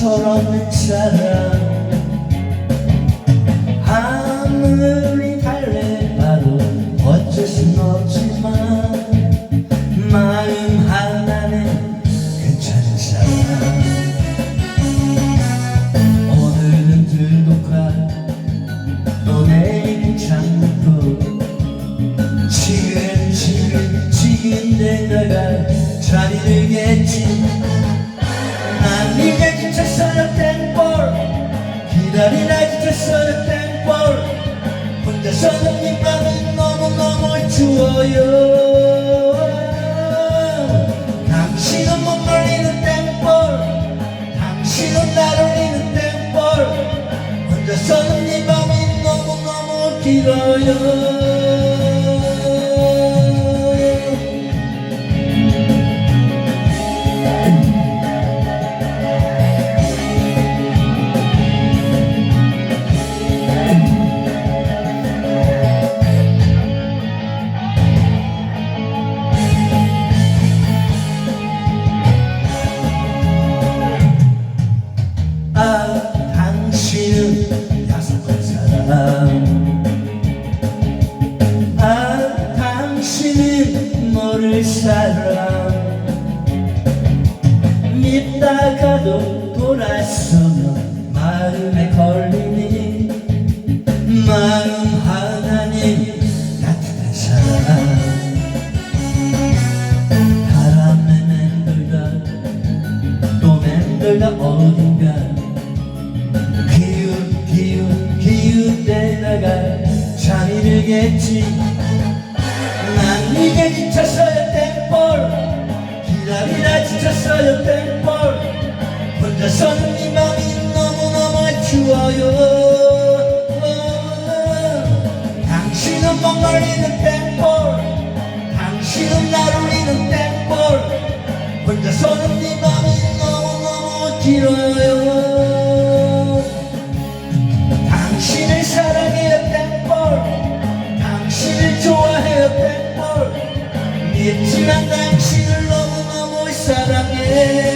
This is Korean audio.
철없는 사람 아무리 달래 봐도 어쩔 순 없지만 마음 하나는 괜찮은 사람 오늘은 들고 가또 내일은 잠고 지금 지금 지금 내가 자리를겠 추워요. 당신은 못 말리는 땡볼. 당신은 날 울리는 땡볼. 혼자서는 이 맘이 너무너무 길어요 사람 믿다가도 돌아서면 마음에 걸리니? 마음 하나님 따뜻한 사람 바람에 맴돌다 또 맴돌다 어딘가. 기웃 기웃 기웃대다가 잠이 들겠지 보여요 당신은 목말리는 땡볼 당신은 나를 잃은 땡볼 혼자서는 네 맘이 너무너무 길어요. 당신을 사랑해요 땡볼 당신을 좋아해요 땡볼 믿지만 당신을 너무너무 사랑해.